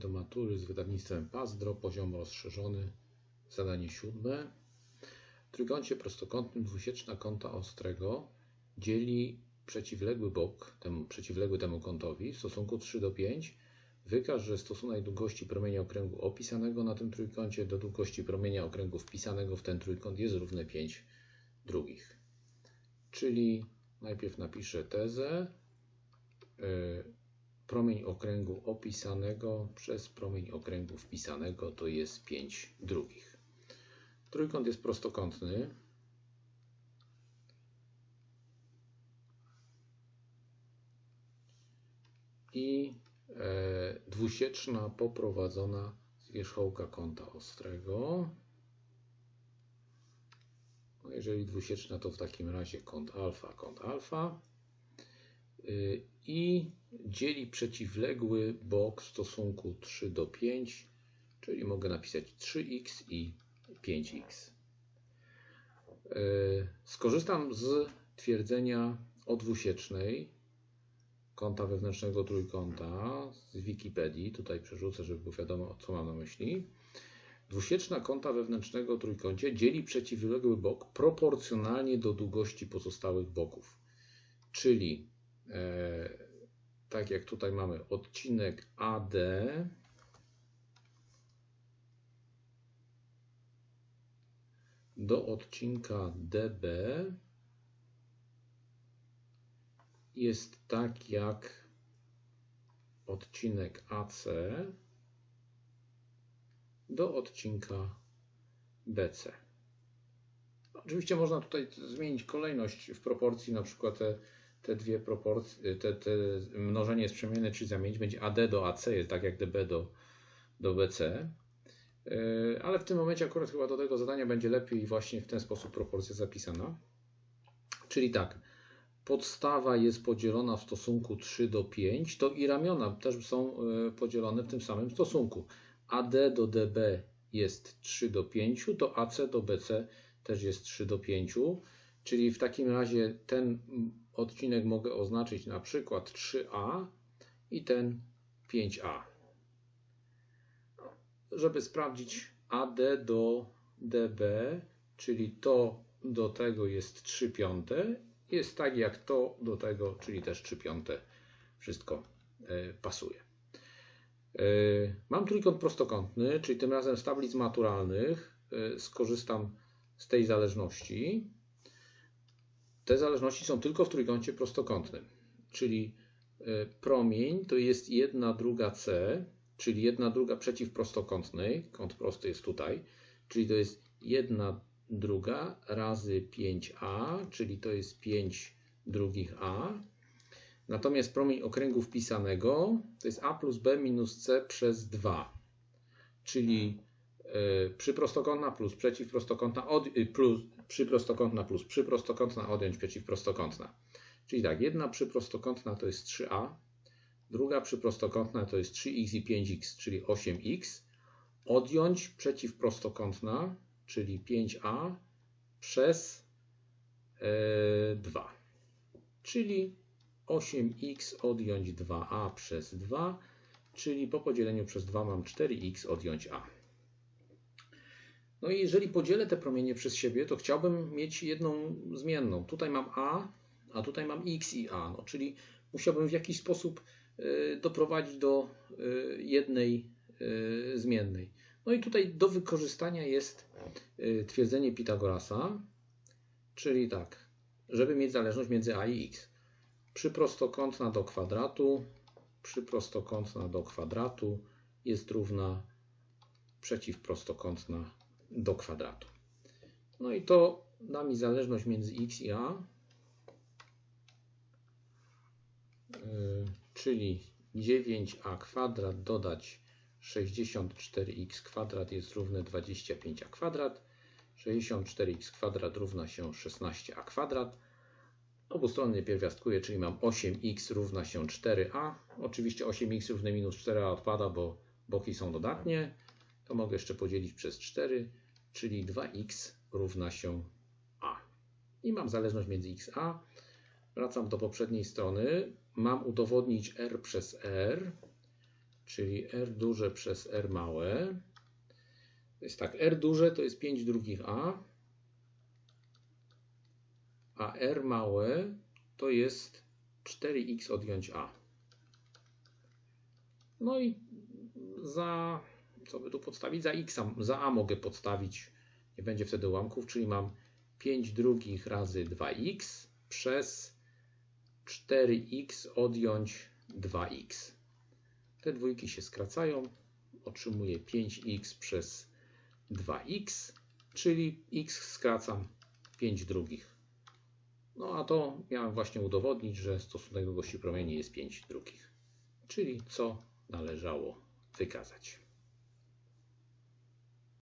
do matury z wydawnictwem Pazdro, poziom rozszerzony, zadanie siódme. W trójkącie prostokątnym dwusieczna kąta ostrego dzieli przeciwległy bok, temu, przeciwległy temu kątowi w stosunku 3 do 5. Wykaż, że stosunek długości promienia okręgu opisanego na tym trójkącie do długości promienia okręgu wpisanego w ten trójkąt jest równy 5 drugich. Czyli najpierw napiszę tezę. Yy, promień okręgu opisanego przez promień okręgu wpisanego to jest 5 drugich. Trójkąt jest prostokątny. I e, dwusieczna poprowadzona z wierzchołka kąta ostrego. No jeżeli dwusieczna, to w takim razie kąt alfa, kąt alfa. Y, I dzieli przeciwległy bok w stosunku 3 do 5, czyli mogę napisać 3x i 5x. Y, skorzystam z twierdzenia o dwusiecznej kąta wewnętrznego trójkąta z Wikipedii. Tutaj przerzucę, żeby było wiadomo, co mam na myśli. Dwusieczna kąta wewnętrznego trójkącie dzieli przeciwległy bok proporcjonalnie do długości pozostałych boków. Czyli tak jak tutaj mamy odcinek AD do odcinka DB jest tak jak odcinek AC do odcinka BC. Oczywiście można tutaj zmienić kolejność w proporcji, na przykład te, te dwie proporcje, te, te mnożenie jest przemienne, czyli zamienić będzie AD do AC, jest tak jak DB do, do BC. Yy, ale w tym momencie akurat chyba do tego zadania będzie lepiej właśnie w ten sposób proporcja zapisana. Czyli tak, podstawa jest podzielona w stosunku 3 do 5, to i ramiona też są yy, podzielone w tym samym stosunku. AD do DB jest 3 do 5, to AC do BC też jest 3 do 5, czyli w takim razie ten odcinek mogę oznaczyć na przykład 3A i ten 5A. Żeby sprawdzić AD do DB, czyli to do tego jest 3 piąte, jest tak jak to do tego, czyli też 3 piąte. Wszystko e, pasuje. E, mam trójkąt prostokątny, czyli tym razem z tablic maturalnych e, skorzystam z tej zależności. Te zależności są tylko w trójkącie prostokątnym, czyli promień to jest 1 druga C, czyli 1 druga przeciwprostokątnej, kąt prosty jest tutaj, czyli to jest 1 druga razy 5a, czyli to jest 5 drugich a. Natomiast promień okręgu wpisanego to jest a plus b minus c przez 2, czyli y, przyprostokątna plus przeciwprostokątna od, y, plus przyprostokątna plus przyprostokątna odjąć przeciwprostokątna. Czyli tak, jedna przyprostokątna to jest 3a, druga przyprostokątna to jest 3x i 5x, czyli 8x, odjąć przeciwprostokątna, czyli 5a przez e, 2, czyli 8x odjąć 2a przez 2, czyli po podzieleniu przez 2 mam 4x odjąć a. No i jeżeli podzielę te promienie przez siebie, to chciałbym mieć jedną zmienną. Tutaj mam a, a tutaj mam x i a, no, czyli musiałbym w jakiś sposób y, doprowadzić do y, jednej y, zmiennej. No i tutaj do wykorzystania jest twierdzenie Pitagorasa, czyli tak, żeby mieć zależność między a i x. Przyprostokątna do kwadratu, przyprostokątna do kwadratu jest równa przeciwprostokątna do kwadratu. No i to da mi zależność między x i a, yy, czyli 9a kwadrat dodać 64x kwadrat jest równe 25a kwadrat. 64x kwadrat równa się 16a kwadrat. Obustronnie pierwiastkuję, czyli mam 8x równa się 4a. Oczywiście 8x równe minus 4a odpada, bo boki są dodatnie. To mogę jeszcze podzielić przez 4, czyli 2x równa się a. I mam zależność między x a. Wracam do poprzedniej strony. Mam udowodnić r przez r czyli r duże przez r małe. To jest tak, r duże to jest 5 drugich a, a r małe to jest 4x odjąć a. No i za, co by tu podstawić? Za x, za a mogę podstawić, nie będzie wtedy ułamków, czyli mam 5 drugich razy 2x przez 4x odjąć 2x. Te dwójki się skracają, otrzymuję 5x przez 2x, czyli x skracam 5 drugich. No a to miałem właśnie udowodnić, że stosunek długości promieni jest 5 drugich. Czyli co należało wykazać.